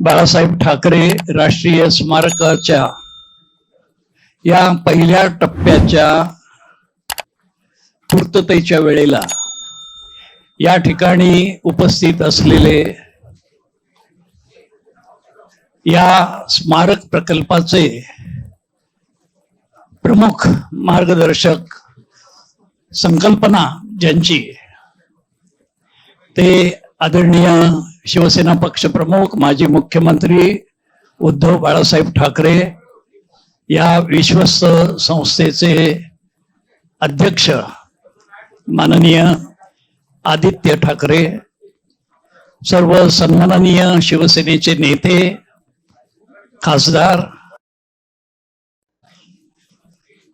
बाळासाहेब ठाकरे राष्ट्रीय स्मारकाच्या या पहिल्या टप्प्याच्या पूर्ततेच्या वेळेला या ठिकाणी उपस्थित असलेले या स्मारक प्रकल्पाचे प्रमुख मार्गदर्शक संकल्पना ज्यांची ते आदरणीय शिवसेना पक्षप्रमुख माजी मुख्यमंत्री उद्धव बाळासाहेब ठाकरे या विश्वस्त संस्थेचे अध्यक्ष माननीय आदित्य ठाकरे सर्व सन्माननीय शिवसेनेचे नेते खासदार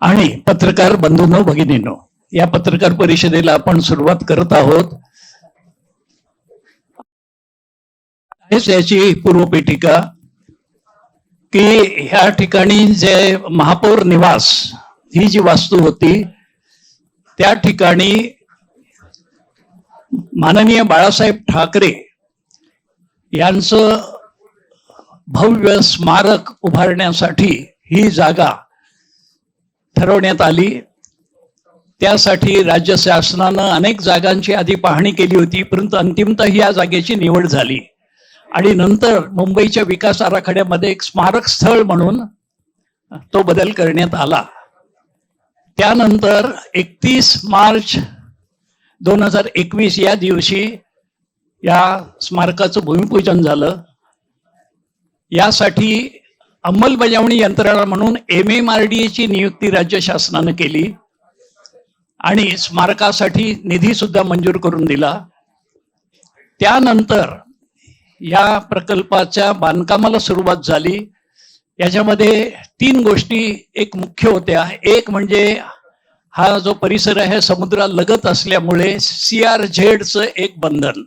आणि पत्रकार बंधूंनो भगिनींनो या पत्रकार परिषदेला आपण सुरुवात करत आहोत. आहेच याची पूर्वपीठिका की ह्या ठिकाणी जे महापौर निवास ही जी वास्तू होती त्या ठिकाणी माननीय बाळासाहेब ठाकरे यांचं भव्य स्मारक उभारण्यासाठी ही जागा ठरवण्यात आली. त्यासाठी राज्य शासनानं अनेक जागांची आधी पाहणी केली होती परंतु अंतिमतः या जागेची निवड झाली. आणि नंतर मुंबईच्या विकास आराखड्यामध्ये एक स्मारक स्थळ म्हणून तो बदल करण्यात आला. त्यानंतर एकतीस मार्च दोन हजार एकवीस या दिवशी या स्मारकाचं भूमिपूजन झालं. यासाठी अंमलबजावणी यंत्रणा म्हणून एम एम आर डी ची नियुक्ती राज्य शासनानं केली आणि स्मारकासाठी निधी सुद्धा मंजूर करून दिला. त्यानंतर या प्रकल्पाच्या बांधकामाला सुरुवात झाली. याच्यामध्ये तीन गोष्टी एक मुख्य होत्या. एक म्हणजे हा जो परिसर आहे समुद्रालगत असल्यामुळे सी आर झेडचं एक बंधन.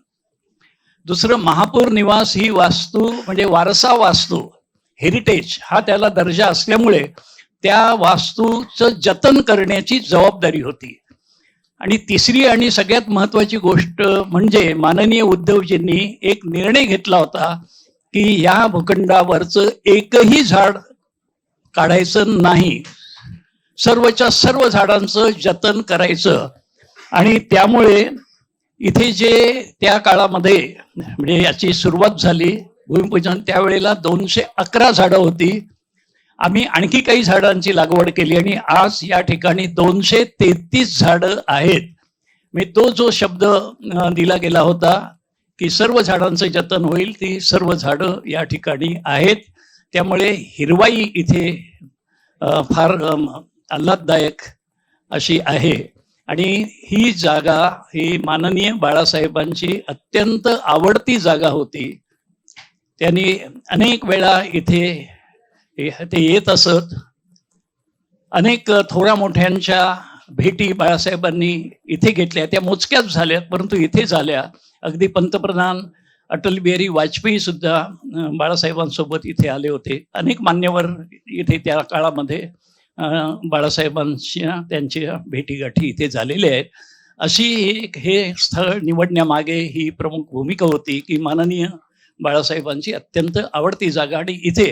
दुसरं महापौर निवास ही वास्तू म्हणजे वारसा वास्तू हेरिटेज हा त्याला दर्जा असल्यामुळे त्या वास्तूचं जतन करण्याची जबाबदारी होती. आणि तिसरी आणि सगळ्यात महत्वाची गोष्ट म्हणजे माननीय उद्धवजींनी एक निर्णय घेतला होता की या भूखंडावरचं एकही झाड काढायचं नाही. सर्वच्या सर्व झाडांचं जतन करायचं. आणि त्यामुळे इथे जे त्या काळामध्ये म्हणजे याची सुरुवात झाली भूमिपूजन त्यावेळेला दोनशे अकरा झाडं होती. आम्ही आणखी काही झाडांची लागवड केली आणि आज या ठिकाणी दोनशे तेहतीस झाडं आहेत. मी तो जो शब्द दिला गेला होता की सर्व झाडांचं जतन होईल ती सर्व झाडं या ठिकाणी आहेत. त्यामुळे हिरवाई इथे फार आल्हाददायक अशी आहे. आणि ही जागा ही माननीय बाळासाहेबांची अत्यंत आवडती जागा होती. त्यांनी अनेक वेळा इथे ते येत असत. अनेक थोड्या मोठ्यांच्या भेटी बाळासाहेबांनी इथे घेतल्या. त्या मोजक्याच झाल्या परंतु इथे झाल्या. अगदी पंतप्रधान अटल बिहारी वाजपेयी सुद्धा बाळासाहेबांसोबत इथे आले होते. अनेक मान्यवर इथे त्या काळामध्ये बाळासाहेबांच्या त्यांच्या भेटीगाठी इथे झालेल्या आहेत. अशी एक हे स्थळ निवडण्यामागे ही प्रमुख भूमिका होती की माननीय बाळासाहेबांची अत्यंत आवडती जागा आणि इथे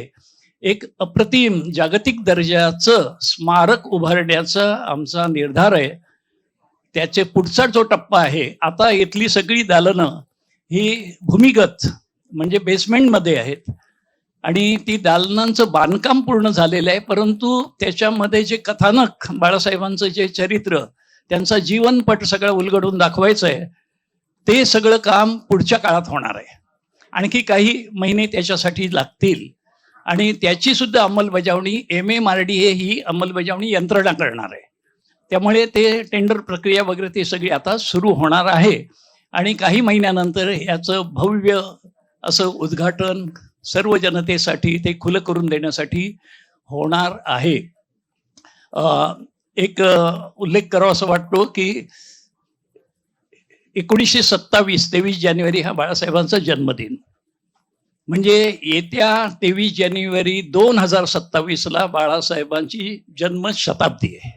एक अप्रतिम जागतिक दर्जाचं स्मारक उभारण्याचा आमचा निर्धार आहे. त्याचे पुढचा जो टप्पा आहे आता इथली सगळी दालनं ही भूमिगत म्हणजे बेसमेंटमध्ये आहेत. आणि ती दालनांचं बांधकाम पूर्ण झालेलं आहे परंतु त्याच्यामध्ये जे कथानक बाळासाहेबांचं जे चरित्र त्यांचा जीवनपट सगळं उलगडून दाखवायचं आहे ते सगळं काम पुढच्या काळात होणार आहे. आणखी काही महिने त्याच्यासाठी लागतील. आणि त्याची सुद्धा अंमलबजावणी M M R D A ही अंमलबजावणी यंत्रणा करणार आहे. त्यामुळे ते टेंडर प्रक्रिया वगैरे ते सगळी आता सुरू होणार आहे. आणि काही महिन्यानंतर याचं भव्य असं उद्घाटन सर्व जनतेसाठी ते खुलं करून देण्यासाठी होणार आहे. एक उल्लेख करावा असं वाटतो की एकोणीसशे सत्तावीस तेवीस जानेवारी हा बाळासाहेबांचा जन्मदिन. म्हणजे येत्या तेवीस जानेवारी दोन हजार सत्तावीस ला बाळासाहेबांची जन्म शताब्दी आहे.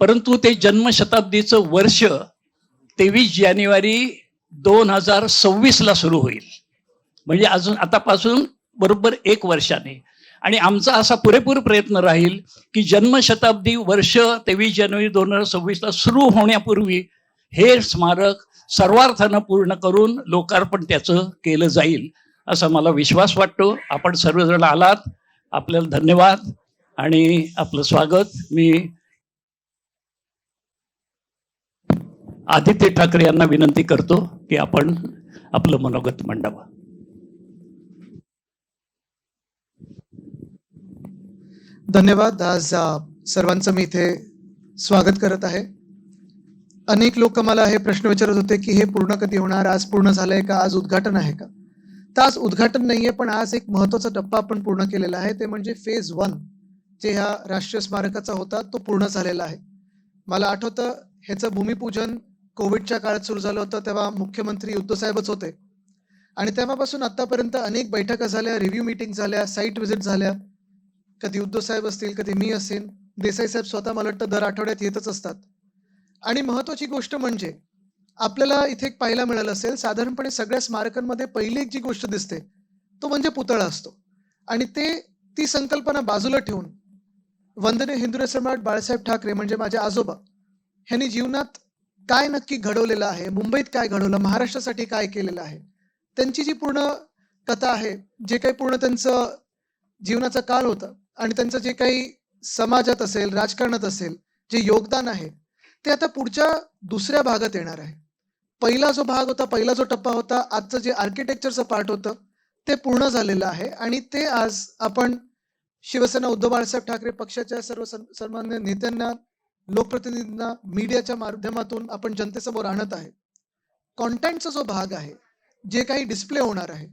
परंतु ते जन्मशताब्दीचं वर्ष तेवीस जानेवारी दोन हजार सव्वीस ला सुरू होईल. म्हणजे अजून आतापासून बरोबर एक वर्षाने. आणि आमचा असा पुरेपूर प्रयत्न राहील की जन्मशताब्दी वर्ष तेवीस जानेवारी दोन हजार सव्वीस ला सुरू होण्यापूर्वी हे स्मारक सर्वार्थानं पूर्ण करून लोकार्पण त्याचं केलं जाईल असा मला विश्वास वाटतो. आपण सर्वजण आलात. आपल्याला धन्यवाद आणि आपलं स्वागत. मी आदित्य ठाकरे यांना विनंती करतो की आपण आपलं मनोगत मांडावं. धन्यवाद. आज सर्वांचं मी इथे स्वागत करत आहे. अनेक लोक मला हे प्रश्न विचारत होते की हे पूर्ण कधी होणार? आज पूर्ण झालंय का? आज उद्घाटन आहे का? तर आज उद्घाटन नाहीये पण आज एक महत्त्वाचा टप्पा आपण पूर्ण केलेला आहे. ते म्हणजे फेज वन जे ह्या राष्ट्रीय स्मारकाचा होता तो पूर्ण झालेला आहे. मला आठवतं ह्याचं भूमिपूजन कोविडच्या काळात सुरू झालं होतं तेव्हा मुख्यमंत्री उद्धव साहेबच होते. आणि तेव्हापासून आतापर्यंत अनेक बैठका झाल्या रिव्ह्यू मिटिंग झाल्या साईट व्हिजिट झाल्या. कधी उद्धव साहेब असतील कधी मी असेल देसाई साहेब स्वतः मला वाटतं दर आठवड्यात येतच असतात. आणि महत्वाची गोष्ट म्हणजे आपल्याला इथे एक पाहायला मिळालं असेल साधारणपणे सगळ्या स्मारकांमध्ये पहिली एक जी गोष्ट दिसते तो म्हणजे पुतळा असतो. आणि ते ती संकल्पना बाजूला ठेवून वंदने हिंदू सम्राट बाळासाहेब ठाकरे म्हणजे माझे आजोबा ह्यांनी जीवनात काय नक्की घडवलेलं आहे मुंबईत काय घडवलं महाराष्ट्रासाठी काय केलेलं आहे त्यांची जी पूर्ण कथा आहे जे काही पूर्ण त्यांचं जीवनाचा काळ होता आणि त्यांचं जे काही समाजात असेल राजकारणात असेल जे योगदान आहे ते आता पुढच्या दुसऱ्या भागात येणार आहे. पहिला जो भाग होता पहिला जो टप्पा होता आजचं जे आर्किटेक्चरचं पार्ट होतं ते पूर्ण झालेलं आहे आणि ते आज आपण शिवसेना उद्धव बाळासाहेब ठाकरे पक्षाच्या सर्व सन्मान्य नेत्यांना लोकप्रतिनिधींना मीडियाच्या माध्यमातून आपण जनतेसमोर आणत आहे. कॉन्टेंटचा जो भाग आहे जे काही डिस्प्ले होणार आहे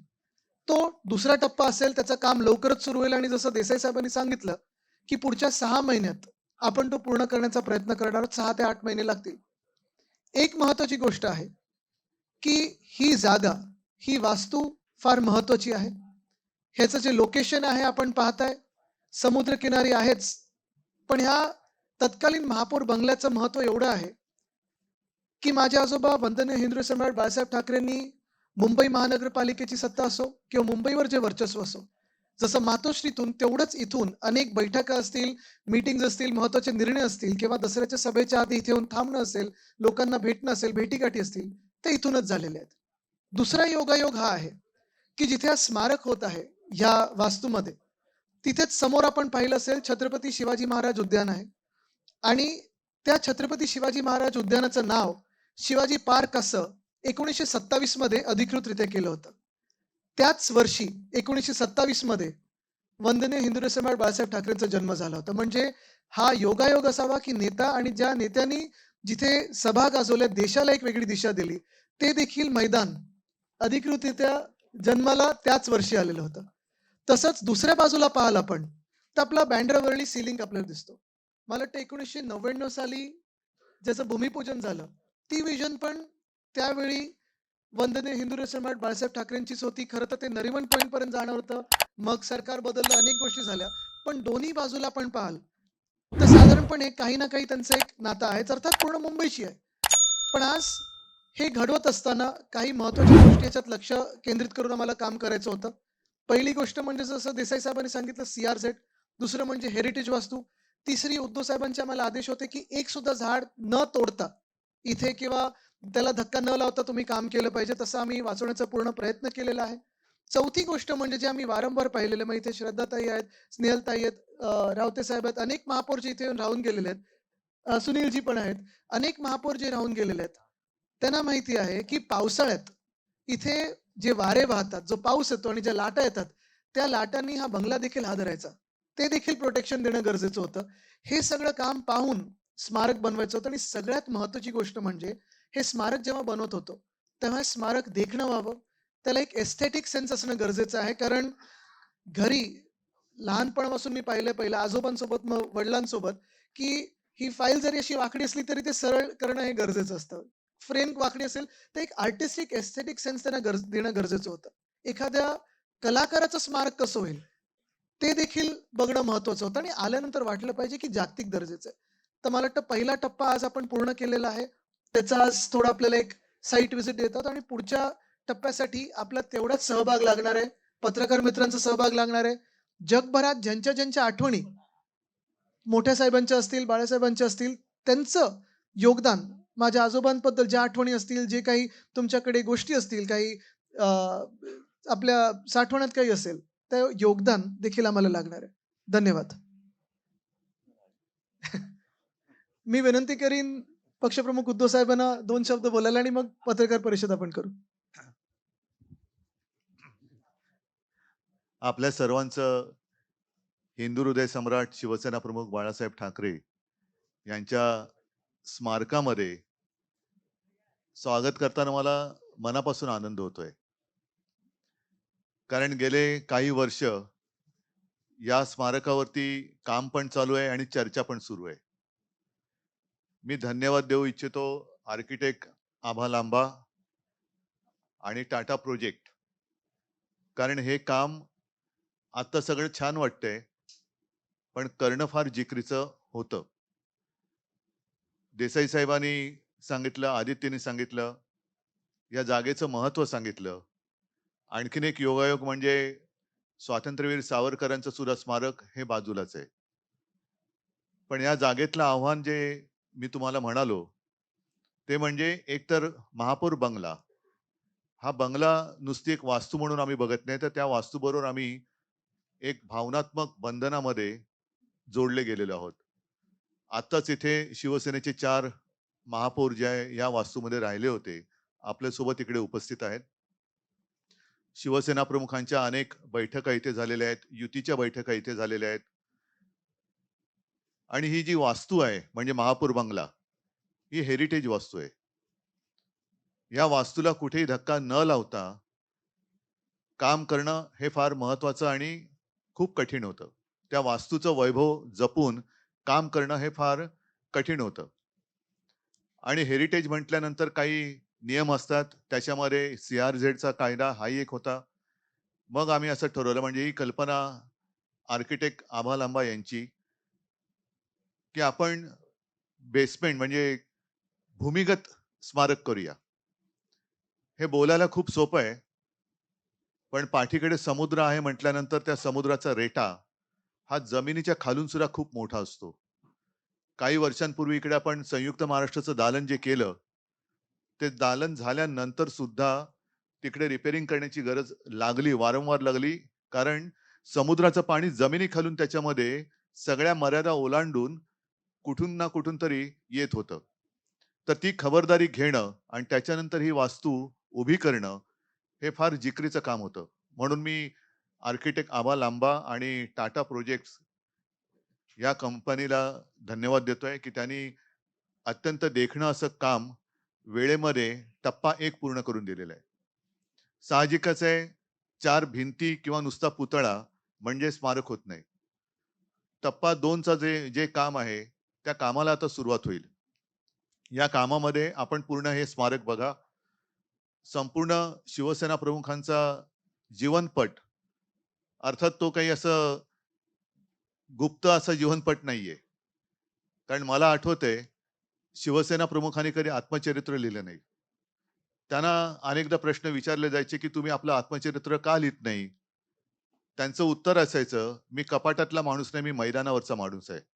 तो दुसरा टप्पा असेल त्याचं काम लवकरच सुरू होईल आणि जसं देसाई साहेबांनी सांगितलं की पुढच्या सहा महिन्यात आपण तो पूर्ण करण्याचा प्रयत्न करणार सहा ते आठ महिने लागतील. एक महत्वाची गोष्ट आहे की ही जागा ही वास्तू फार महत्वाची आहे. ह्याचं जे लोकेशन आहे आपण पाहताय समुद्रकिनारी आहेच. पण ह्या तत्कालीन महापौर बंगल्याचं महत्त्व एवढं आहे की माझे आजोबा वंदनीय हिंदू सम्राट बाळासाहेब ठाकरेंनी मुंबई महानगरपालिकेची सत्ता असो किंवा मुंबईवर जे वर्चस्व असो जसं मातोश्रीतून तेवढंच इथून अनेक बैठका असतील मीटिंग असतील महत्त्वाचे निर्णय असतील किंवा दसऱ्याच्या सभेच्या आधी इथे येऊन थांबणं असेल लोकांना भेटणं असेल भेटीगाठी असतील ते इथूनच झालेले आहेत. दुसरा योगायोग हा आहे की जिथे हा स्मारक होत आहे ह्या वास्तूमध्ये तिथेच समोर आपण पाहिलं असेल छत्रपती शिवाजी महाराज उद्यान आहे. आणि त्या छत्रपती शिवाजी महाराज उद्यानाचं नाव शिवाजी पार्क असं एकोणीसशे सत्तावीसमध्ये अधिकृतरित्या केलं होतं. त्याच वर्षी एकोणीसशे सत्तावीसमध्ये वंदनीय हिंदू सम्राट बाळासाहेब ठाकरेंचा जन्म झाला होता. म्हणजे हा योगायोग असावा की नेता आणि ज्या नेत्यांनी जिथे सभा गाजवल्या देशाला एक वेगळी दिशा दिली ते देखील मैदान अधिकृतरित्या जन्माला त्याच वर्षी आलेलं होतं. तसंच दुसऱ्या बाजूला पाहाल आपण तर आपला बँड्रावरली सिलिंग आपल्याला दिसतो. मला वाटतं एकोणीसशे नव्याण्णव साली ज्याचं भूमिपूजन झालं ती विजन पण त्यावेळी वंदने हिंदू सम्राट बाळासाहेब ठाकरेंचीच होती. खरं तर ते नरिमन पॉईंट पर्यंत जाणार होतं. मग सरकार बदललं अनेक गोष्टी झाल्या. पण दोन्ही बाजूला पण पाहाल तर साधारणपणे काही ना काही त्यांचं एक नातं आहेच. अर्थात पूर्ण मुंबईशी आहे. पण आज हे घडवत असताना काही महत्त्वाच्या गोष्टी याच्यात लक्ष केंद्रित करून आम्हाला काम करायचं होतं. पहिली गोष्ट म्हणजे जसं देसाई साहेबांनी सांगितलं सीआरझेड दुसरं म्हणजे हेरिटेज वास्तू. तिसरी उद्धव साहेबांचे आम्हाला आदेश होते की एक सुद्धा झाड न तोडता इथे किंवा त्याला धक्का न लावता तुम्ही काम केलं पाहिजे तसं आम्ही वाचवण्याचा पूर्ण प्रयत्न केलेला आहे. चौथी गोष्ट म्हणजे जे आम्ही वारंवार पाहिलेलं मग इथे श्रद्धाताई आहेत स्नेहलताई आहेत रावते साहेब आहेत अनेक महापौर जे इथे येऊन राहून गेलेले आहेत सुनीलजी पण आहेत अनेक महापौर जे राहून गेलेले आहेत त्यांना माहिती आहे की पावसाळ्यात इथे जे वारे वाहतात जो पाऊस येतो आणि ज्या लाटा येतात त्या लाटांनी हा बंगला देखील हादरायचा ते देखील प्रोटेक्शन देणं गरजेचं होतं. हे सगळं काम पाहून स्मारक बनवायचं होतं आणि सगळ्यात महत्वाची गोष्ट म्हणजे हे स्मारक जेव्हा बनवत होतो तेव्हा स्मारक देखणं व्हावं. त्याला एक एस्थेटिक सेन्स असणं गरजेचं आहे. कारण घरी लहानपणापासून मी पाहिलं पहिलं आजोबांसोबत मग वडिलांसोबत की ही फाईल जरी अशी वाकडी असली तरी ते सरळ करणं हे गरजेचं असतं. फ्रेम वाकडी असेल तर एक आर्टिस्टिक एस्थेटिक सेन्स त्यांना गरज देणं गरजेचं होतं. एखाद्या कलाकाराचं स्मारक कसं होईल ते देखील बघणं महत्वाचं होतं. आणि आल्यानंतर वाटलं पाहिजे की जागतिक दर्जेचं आहे. तर मला वाटतं पहिला टप्पा आज आपण पूर्ण केलेला आहे. त्याचा आज थोडा आपल्याला एक साईट व्हिजिट देतात आणि पुढच्या टप्प्यासाठी आपला तेवढाच सहभाग लागणार आहे. पत्रकार मित्रांचा सहभाग लागणार आहे. जगभरात ज्यांच्या ज्यांच्या आठवणी मोठ्या साहेबांच्या असतील बाळासाहेबांच्या असतील त्यांचं योगदान माझ्या आजोबांबद्दल ज्या आठवणी असतील जे काही तुमच्याकडे गोष्टी असतील काही अं, आपल्या साठवण्यात काही असेल ते योगदान देखील आम्हाला लागणार आहे. धन्यवाद. मी विनंती करीन पक्षप्रमुख उद्धव साहेबांना दोन शब्द बोलायला आणि मग पत्रकार परिषद आपण करू. आपल्या सर्वांचं हिंदू हृदय सम्राट शिवसेना प्रमुख बाळासाहेब ठाकरे यांच्या स्मारकामध्ये स्वागत करताना मला मनापासून आनंद होतोय. कारण गेले काही वर्ष या स्मारकावरती काम पण चालू आहे आणि चर्चा पण सुरू आहे. मी धन्यवाद देऊ इच्छितो आर्किटेक्ट आभा लांबा आणि टाटा प्रोजेक्ट. कारण हे काम आता सगळं छान वाटतंय पण करणं फार जिकरीचं होतं. देसाई साहेबांनी सांगितलं आदित्यने सांगितलं या जागेचं महत्त्व सांगितलं. आणखीन एक योगायोग म्हणजे स्वातंत्र्यवीर सावरकरांचं सुद्धा स्मारक हे बाजूलाच आहे. पण या जागेतलं आव्हान जे मी तुम्हाला म्हणालो ते म्हणजे एकतर महापौर बंगला. हा बंगला नुसती एक वास्तू म्हणून आम्ही बघत नाही तर त्या वास्तूबरोबर आम्ही एक भावनात्मक बंधनामध्ये जोडले गेलेलो आहोत. आत्ताच इथे शिवसेनेचे चार महापौर जे आहे या वास्तूमध्ये राहिले होते आपल्यासोबत इकडे उपस्थित आहेत. शिवसेना प्रमुखांच्या अनेक बैठका इथे झालेल्या आहेत युतीच्या बैठका इथे झालेल्या आहेत. आणि ही जी वास्तू आहे म्हणजे महापौर बंगला ही हेरिटेज वास्तू आहे. या वास्तूला कुठेही धक्का न लावता काम करणं हे फार महत्वाचं आणि खूप कठीण होतं. त्या वास्तूचं वैभव जपून काम करणं हे फार कठीण होतं. आणि हेरिटेज म्हटल्यानंतर काही नियम असतात त्याच्यामध्ये सी आर झेडचा कायदा हाही एक होता. मग आम्ही असं ठरवलं म्हणजे ही कल्पना आर्किटेक्ट आभा लांबा यांची की आपण बेसमेंट म्हणजे भूमिगत स्मारक करूया. हे बोलायला खूप सोपं आहे. पण पाठीकडे समुद्र आहे म्हटल्यानंतर त्या समुद्राचा रेटा हा जमिनीच्या खालून सुद्धा खूप मोठा असतो. काही वर्षांपूर्वी इकडे आपण संयुक्त महाराष्ट्राचं दालन जे केलं ते दालन झाल्यानंतर सुद्धा तिकडे रिपेअरिंग करण्याची गरज लागली वारंवार लागली. कारण समुद्राचं पाणी जमिनी खालून त्याच्यामध्ये सगळ्या मर्यादा ओलांडून कुठून ना कुठून तरी येत होतं. तर ती खबरदारी घेणं आणि त्याच्यानंतर ही वास्तू उभी करणं हे फार जिकरीचं काम होतं. म्हणून मी आर्किटेक्ट आबा लांबा आणि टाटा प्रोजेक्ट्स या कंपनीला धन्यवाद देतोय की त्यांनी अत्यंत देखणं असं काम वेळेमध्ये टप्पा एक पूर्ण करून दिलेलं आहे. साहजिकच आहे चार भिंती किंवा नुसता पुतळा म्हणजे स्मारक होत नाही. टप्पा दोनचं जे जे काम आहे त्या कामाला आता सुरुवात होईल. या कामामध्ये आपण पूर्ण हे स्मारक बघा. संपूर्ण शिवसेना प्रमुखांचा जीवनपट अर्थात तो काही असं गुप्त असा जीवनपट नाहीये. कारण मला आठवते शिवसेना प्रमुखांनी कधी आत्मचरित्र लिहिलं नाही. त्यांना अनेकदा प्रश्न विचारले जायचे की तुम्ही आपलं आत्मचरित्र का लिहित नाही? त्यांचं उत्तर असायचं मी कपाटातला माणूस नाही मी मैदानावरचा माणूस आहे.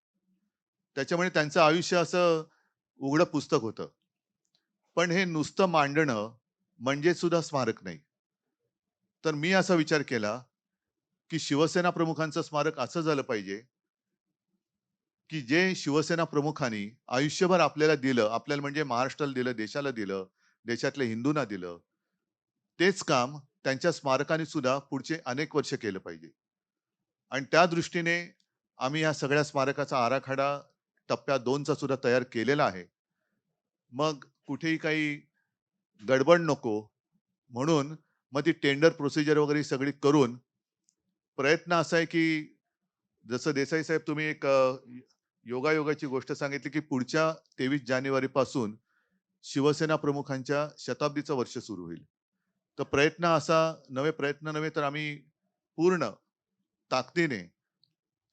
त्याच्यामुळे त्यांचं आयुष्य असं उघडं पुस्तक होतं. पण हे नुसतं मांडणं म्हणजे सुद्धा स्मारक नाही. तर मी असा विचार केला की शिवसेना प्रमुखांचं स्मारक असं झालं पाहिजे की जे शिवसेना प्रमुखांनी आयुष्यभर आपल्याला दिलं आपल्याला म्हणजे महाराष्ट्राला दिलं देशाला दिलं देशातल्या हिंदूंना दिलं तेच काम त्यांच्या स्मारकाने सुद्धा पुढचे अनेक वर्ष केलं पाहिजे. आणि त्या दृष्टीने आम्ही या सगळ्या स्मारकाचा आराखडा टप्प्या दोनचा सुद्धा तयार केलेला आहे. मग कुठेही काही गडबड नको म्हणून मग ती टेंडर प्रोसिजर वगैरे सगळी करून प्रयत्न असा आहे की जसं देसाई साहेब तुम्ही एक योगायोगाची गोष्ट सांगितली की पुढच्या तेवीस जानेवारी पासून शिवसेना प्रमुखांच्या शताब्दीचं वर्ष सुरू होईल. तर प्रयत्न असा नवे प्रयत्न नव्हे तर आम्ही पूर्ण ताकदीने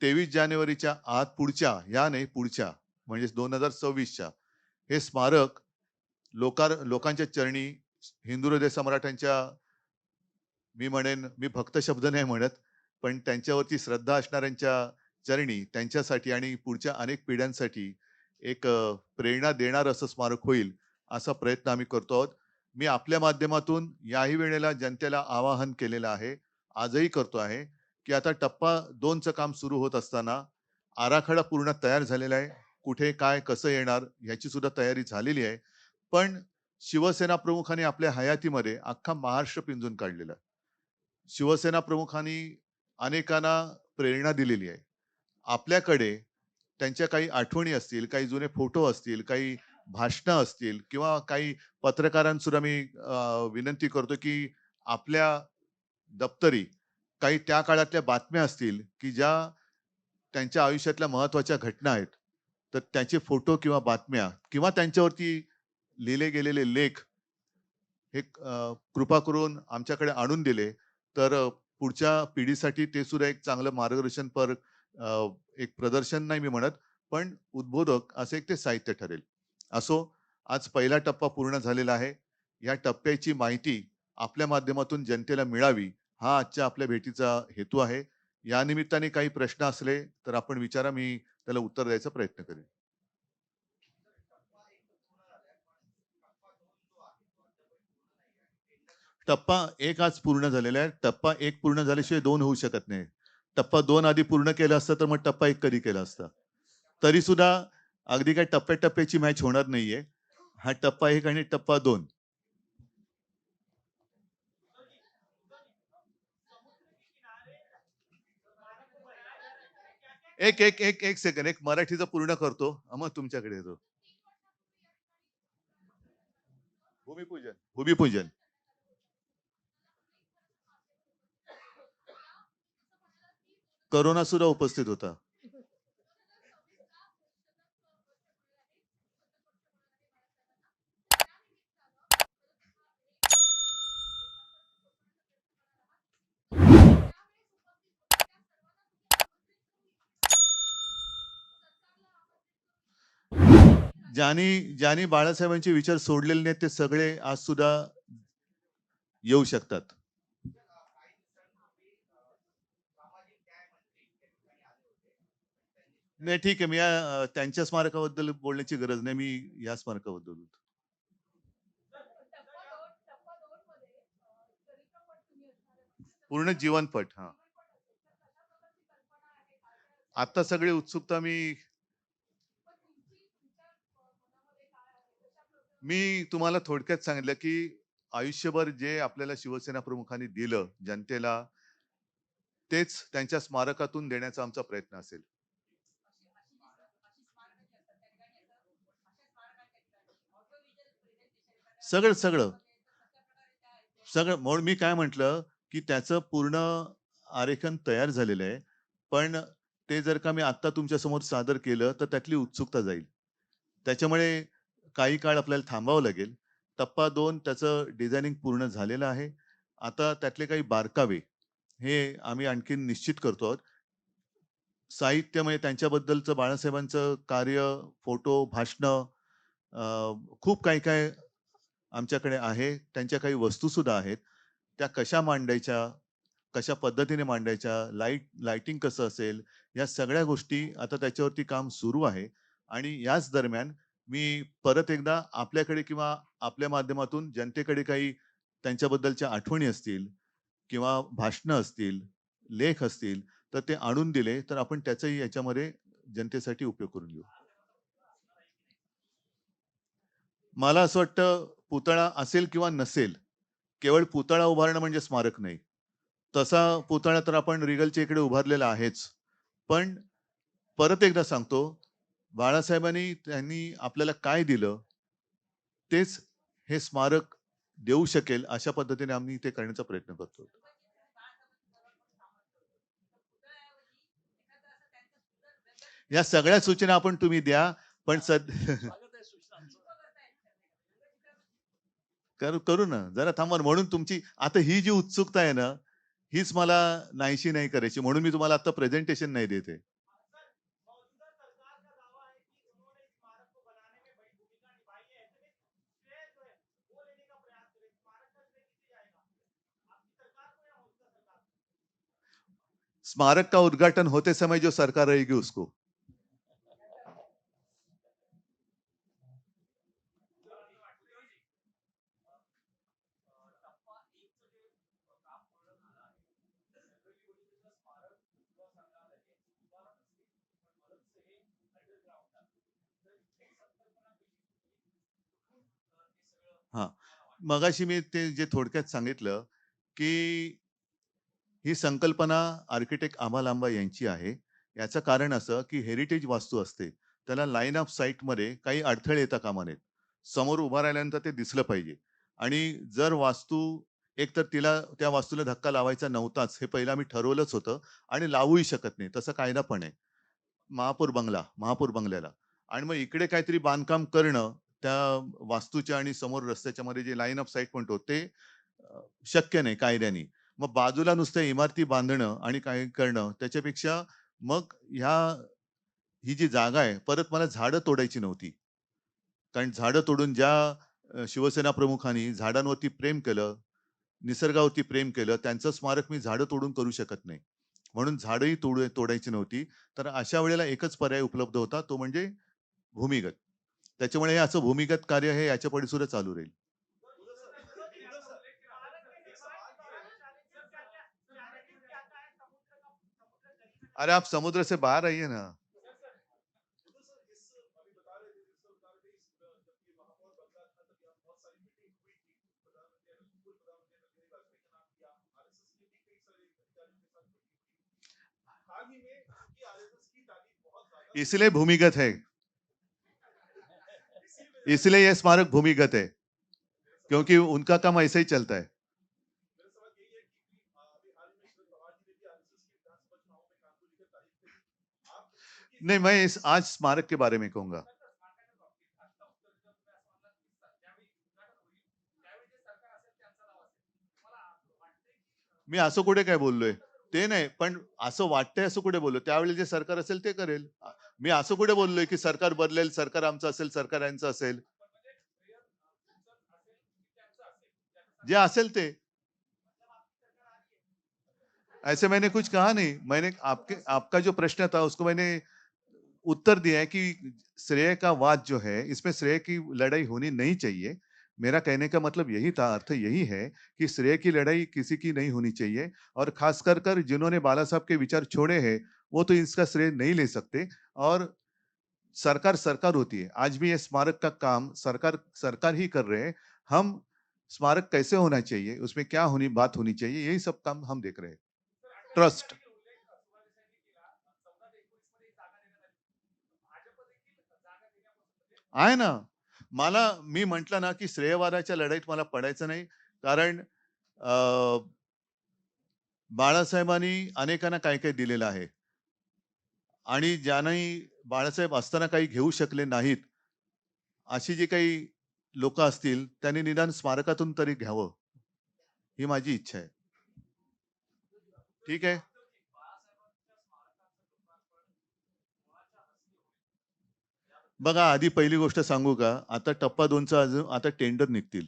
तेवीस जानेवारीच्या आत पुढच्या या नाही पुढच्या म्हणजे दोन हजार सव्वीसच्या. हे स्मारक लोकार लोकांच्या चरणी हिंदू हृदय सम्राटांच्या मी म्हणेन मी फक्त शब्द नाही म्हणत पण त्यांच्यावरती श्रद्धा असणाऱ्यांच्या चरणी त्यांच्यासाठी आणि पुढच्या अनेक पिढ्यांसाठी एक प्रेरणा देणार असं स्मारक होईल असा प्रयत्न आम्ही करतो आहोत. मी आपल्या माध्यमातून याही वेळेला जनतेला आवाहन केलेलं आहे आजही करतो आहे. की आता टप्पा दोनचं काम सुरू होत असताना आराखडा पूर्ण तयार झालेला आहे. कुठे काय कसं येणार ह्याची सुद्धा तयारी झालेली आहे. पण शिवसेना प्रमुखांनी आपल्या हयातीमध्ये अख्खा महाराष्ट्र पिंजून काढलेला. शिवसेना प्रमुखांनी अनेकांना प्रेरणा दिलेली आहे. आपल्याकडे त्यांच्या काही आठवणी असतील काही जुने फोटो असतील काही भाषणं असतील किंवा काही पत्रकारांसुद्धा मी विनंती करतो की आपल्या दप्तरी काही त्या काळातल्या बातम्या असतील की ज्या त्यांच्या आयुष्यातल्या महत्त्वाच्या घटना आहेत तर त्याचे फोटो किंवा बातम्या किंवा त्यांच्यावरती लिहिले गेलेले लेख हे कृपा करून आमच्याकडे आणून दिले तर पुढच्या पिढीसाठी ते सुद्धा एक चांगलं मार्गदर्शनपर पर एक प्रदर्शन नाही मी म्हणत पण उद्बोधक असं एक ते साहित्य ठरेल. असो आज पहिला टप्पा पूर्ण झालेला आहे. या टप्प्याची माहिती आपल्या माध्यमातून जनतेला मिळावी हा आजच्या आपल्या भेटीचा हेतू आहे. या निमित्ताने काही प्रश्न असले तर आपण विचारा मी त्याला उत्तर द्यायचा प्रयत्न करेन. टप्पा एक आज पूर्ण झालेला आहे. टप्पा एक पूर्ण झाल्याशिवाय दोन होऊ शकत नाही. टप्पा दोन आधी पूर्ण केलं असतं तर मग टप्पा एक कधी केला असता? तरी सुद्धा अगदी काय टप्प्याटप्प्याची मॅच होणार नाहीये. हा टप्पा एक आणि टप्पा दोन. एक एक एक एक सेकंड एक मराठीचं पूर्ण करतो. मग तुमच्याकडे येतो. भूमिपूजन. भूमिपूजन. करोना सुद्धा उपस्थित होता. ज्यांनी ज्यांनी बाळासाहेबांचे विचार सोडलेले नाहीत ते सगळे आज सुद्धा येऊ शकतात. नाही ठीक आहे. मी या, त्यांच्या स्मारकाबद्दल बोलण्याची गरज नाही. मी या स्मारकाबद्दल बोलतो. पूर्ण जीवनपट हा. आता सगळी उत्सुकता मी मी तुम्हाला थोडक्यात सांगितलं की आयुष्यभर जे आपल्याला शिवसेना प्रमुखांनी दिलं जनतेला तेच त्यांच्या स्मारकातून देण्याचा आमचा प्रयत्न असेल. सगळं सगळं. सगळं म्हणून मी काय म्हंटल की त्याचं पूर्ण आरेखन तयार झालेलं आहे. पण ते जर का मी आता तुमच्यासमोर सादर केलं तर त्यातली उत्सुकता जाईल. त्याच्यामुळे काही काळ आपल्याला थांबावं लागेल. टप्पा दोन त्याचं डिझायनिंग पूर्ण झालेलं आहे. आता त्यातले काही बारकावे हे आम्ही आणखीन निश्चित करतो आहोत. साहित्यामुळे म्हणजे त्यांच्याबद्दलचं बाळासाहेबांचं कार्य फोटो भाषणं खूप काही काय आमच्याकडे आहे. त्यांच्या काही वस्तूसुद्धा आहेत. त्या कशा मांडायच्या कशा पद्धतीने मांडायच्या लाइट लाइटिंग कसं असेल या सगळ्या गोष्टी आता त्याच्यावरती काम सुरू आहे. आणि याच दरम्यान मी परत एकदा आपल्याकडे किंवा आपल्या माध्यमातून जनतेकडे काही त्यांच्याबद्दलच्या आठवणी असतील किंवा भाषणं असतील लेख असतील तर ते आणून दिले तर आपण त्याचाही याच्यामध्ये जनतेसाठी उपयोग करून घेऊ. मला असं वाटतं पुतळा असेल किंवा नसेल केवळ पुतळा उभारणं म्हणजे स्मारक नाही. तसा पुतळा तर आपण रिगलच्या इकडे उभारलेला आहेच. पण परत एकदा सांगतो बाळासाहेबांनी त्यांनी आपल्याला काय दिलं? तेच हे स्मारक देऊ शकेल अशा पद्धतीने आम्ही ते करण्याचा प्रयत्न करतो. या सगळ्या सूचना आपण तुम्ही द्या पण सद करू करू ना. जरा थांबा म्हणून तुमची आता ही जी उत्सुकता आहे ना हीच मला नाहीशी नाही करायची. म्हणून मी तुम्हाला आता प्रेझेंटेशन नाही देते स्मारक का उद्घाटन होते समय जो सरकार रहेगी उसको? हा. मगाशी मी ते जे थोडक्यात सांगितलं की ही संकल्पना आर्किटेक्ट आम्हा लांबा यांची आहे. याचं कारण असं की हेरिटेज वास्तू असते. त्याला लाईन ऑफ साईटमध्ये काही अडथळे येता कामा नयेत. समोर उभा राहिल्यानंतर ते दिसलं पाहिजे. आणि जर वास्तू एक तर तिला त्या वास्तूला धक्का लावायचा नव्हताच हे पहिलं आम्ही ठरवलंच होतं आणि लावूही शकत नाही. तसं कायदा पण आहे. महापूर बंगला महापूर बंगल्याला. आणि मग इकडे काहीतरी बांधकाम करणं त्या वास्तूच्या आणि समोर रस्त्याच्या मध्ये जे लाईन ऑफ साईट म्हणतो ते शक्य नाही कायद्याने. मग बाजूला नुसत्या इमारती बांधणं आणि काय करणं त्याच्यापेक्षा मग ह्या ही जी जागा आहे परत मला झाडं तोडायची नव्हती. कारण झाडं तोडून ज्या शिवसेना प्रमुखांनी झाडांवरती प्रेम केलं निसर्गावरती प्रेम केलं त्यांचं स्मारक मी झाडं तोडून करू शकत नाही. म्हणून झाडंही तोड तोडायची नव्हती. तर अशा वेळेला एकच पर्याय उपलब्ध होता तो म्हणजे भूमिगत. त्याच्यामुळे हे असं भूमिगत कार्य हे याच्यापुढे सुद्धा चालू राहील. अरे, आप समुद्र से बाहर आइए ना। इसलिए भूमिगत है। इसलिए यह स्मारक भूमिगत है, क्योंकि उनका काम ऐसे ही चलता है। नहीं मैं इस आज स्मारक के बारे में कहूंगा। मी असं कुठे काय बोललोय? ते नाही पण असं वाटतंय असं कुठे बोललो त्यावेळी जे सरकार असेल ते करेल. मी असं कुठे बोललोय की सरकार बदलेल सरकार आमचं असेल सरकार यांचं असेल. जे असेल ते. ऐसे मैंने कुछ कहा नहीं. मैंने आपके आपका जो प्रश्न था उसको मैंने उत्तर दिया है कि श्रेय का वाद जो है, इसमें श्रेय की लड़ाई होनी नहीं चाहिए। मेरा कहने का मतलब यही था, अर्थ यही है कि श्रेय की लड़ाई किसी की नहीं होनी चाहिए और खास कर कर जिन्होंने बाला साहब के विचार छोड़े हैं, वो तो इसका श्रेय नहीं ले सकते और सरकार सरकार होती है। आज भी ये स्मारक का काम सरकार सरकार ही कर रहे हैं। हम स्मारक कैसे होना चाहिए, उसमें क्या होनी, बात होनी चाहिए, यही सब काम हम देख रहे हैं। ट्रस्ट। आहे ना. मला मी म्हंटल ना की श्रेयवादाच्या लढाईत मला पडायचं नाही. कारण बाळासाहेबांनी अनेकांना काय काय दिलेलं आहे. आणि ज्यांनाही बाळासाहेब असताना काही घेऊ शकले नाहीत अशी जी काही लोक असतील त्यांनी निदान स्मारकातून तरी घ्यावं ही माझी इच्छा आहे. ठीक आहे? बघा आधी पहिली गोष्ट सांगू का? आता टप्पा दोनचा अजून आता टेंडर निघतील.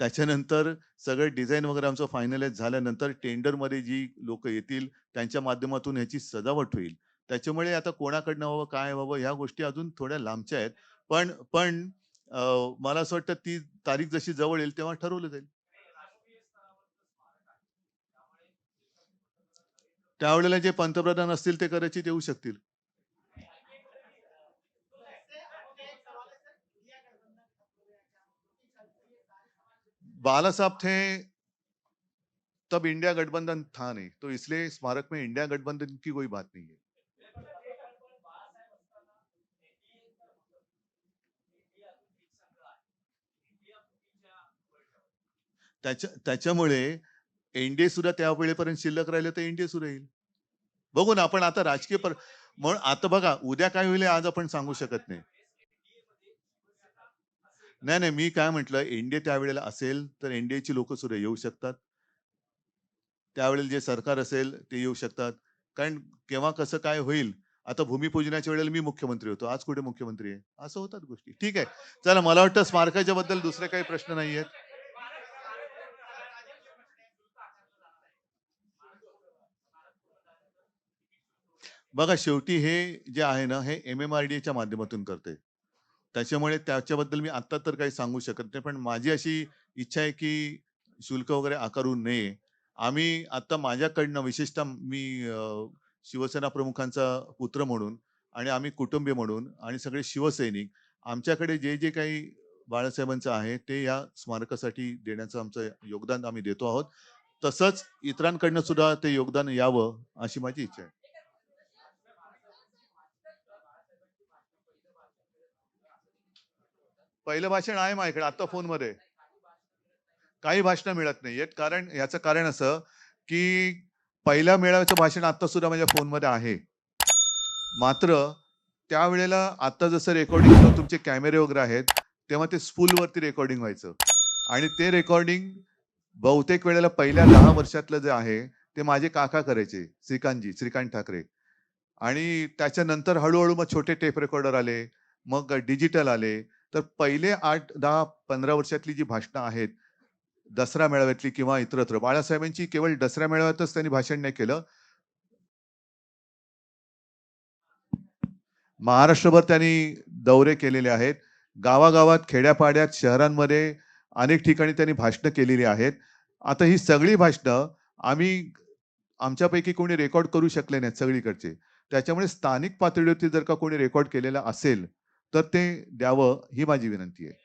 त्याच्यानंतर सगळं डिझाईन वगैरे आमचं फायनलाइज झाल्यानंतर टेंडरमध्ये जी लोक येतील त्यांच्या माध्यमातून ह्याची सजावट होईल. त्याच्यामुळे आता कोणाकडनं व्हावं काय व्हावं ह्या गोष्टी अजून थोड्या लांबच्या आहेत. पण पण मला असं वाटतं ती तारीख जशी जवळ येईल तेव्हा ठरवलं जाईल. त्यावेळेला जे पंतप्रधान असतील ते कदाचित येऊ शकतील. बाला साहब थे तब इंडिया गठबंधन था नहीं। तो इसलिए स्मारक में इंडिया गठबंधन की कोई बात नहीं है। त्याच्या त्याच्यामुळे एनडीए सुद्धा त्या वेळेपर्यंत शिल्लक राहिले तर एनडीए सुद्धा येईल बघू ना आपण आता राजकीय पर म्हणून आता बघा उद्या काय होईल आज आपण सांगू शकत नाही. नाही नाही मी काय म्हटलं एनडीए त्यावेळेला असेल तर एनडीएची लोक सुद्धा येऊ शकतात. त्यावेळेला जे सरकार असेल ते येऊ शकतात. कारण केव्हा कसं काय होईल आता भूमिपूजनाच्या वेळेला मी मुख्यमंत्री होतो आज कुठे मुख्यमंत्री आहे? असं होतात गोष्टी. ठीक आहे. चला मला वाटतं स्मारकाच्या बद्दल दुसरे काही प्रश्न नाही आहेत. बघा शेवटी हे जे आहे ना हे एम एम आर डी एच्या माध्यमातून करते त्याच्यामुळे त्याच्याबद्दल मी आत्ता तर काही सांगू शकत नाही. पण माझी अशी इच्छा आहे की शुल्क वगैरे आकारू नये. आम्ही आता माझ्याकडनं विशेषतः मी शिवसेना प्रमुखांचा पुत्र म्हणून आणि आम्ही कुटुंबीय म्हणून आणि सगळे शिवसैनिक आमच्याकडे जे जे काही बाळासाहेबांचं आहे ते या स्मारकासाठी देण्याचं आमचं योगदान आम्ही देतो आहोत. तसंच इतरांकडनं सुद्धा ते योगदान यावं अशी माझी इच्छा आहे. पहिलं भाषण आहे माझ्याकडे आता फोनमध्ये. काही भाषणं मिळत नाहीयेत. कारण याचं कारण असं की पहिल्या मेळाव्याचं भाषण आता सुद्धा माझ्या फोनमध्ये आहे. मात्र त्यावेळेला आता जसं रेकॉर्डिंग तुमचे कॅमेरे वगैरे आहेत तेव्हा ते स्पूलवरती रेकॉर्डिंग व्हायचं. आणि ते रेकॉर्डिंग बहुतेक वेळेला पहिल्या दहा वर्षातलं जे आहे ते माझे काका करायचे श्रीकांतजी श्रीकांत ठाकरे. आणि त्याच्यानंतर हळूहळू मग छोटे टेप रेकॉर्डर आले मग डिजिटल आले तर पहिले आठ दहा पंधरा वर्षातली जी भाषणं आहेत दसरा मेळाव्यातली किंवा इतरत्र बाळासाहेबांची केवळ दसरा मेळाव्यातच त्यांनी भाषण नाही केलं. महाराष्ट्रभर त्यांनी दौरे केलेले आहेत. गावागावात खेड्यापाड्यात शहरांमध्ये अनेक ठिकाणी त्यांनी भाषणं केलेली आहेत. आता ही सगळी भाषणं आम्ही आमच्यापैकी कोणी रेकॉर्ड करू शकले नाहीत सगळीकडचे. त्याच्यामुळे स्थानिक पातळीवरती जर का कोणी रेकॉर्ड केलेलं असेल तर ते द्यावं ही माझी विनंती आहे.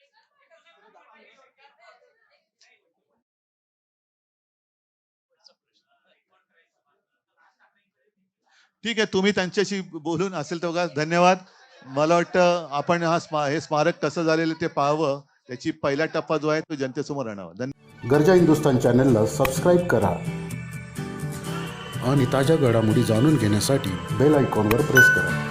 ठीक आहे तुम्ही त्यांच्याशी बोलून असेल तेव्हा धन्यवाद. मला वाटतं आपण हा स्मा हे स्मारक कसं झालेलं ते पाहावं त्याची पहिला टप्पा जो आहे तो जनतेसमोर आणावा. धन्य गरजा हिंदुस्तान चॅनलला सबस्क्राईब करा आणि ताज्या घडामोडी जाणून घेण्यासाठी बेल आयकॉनवर प्रेस करा.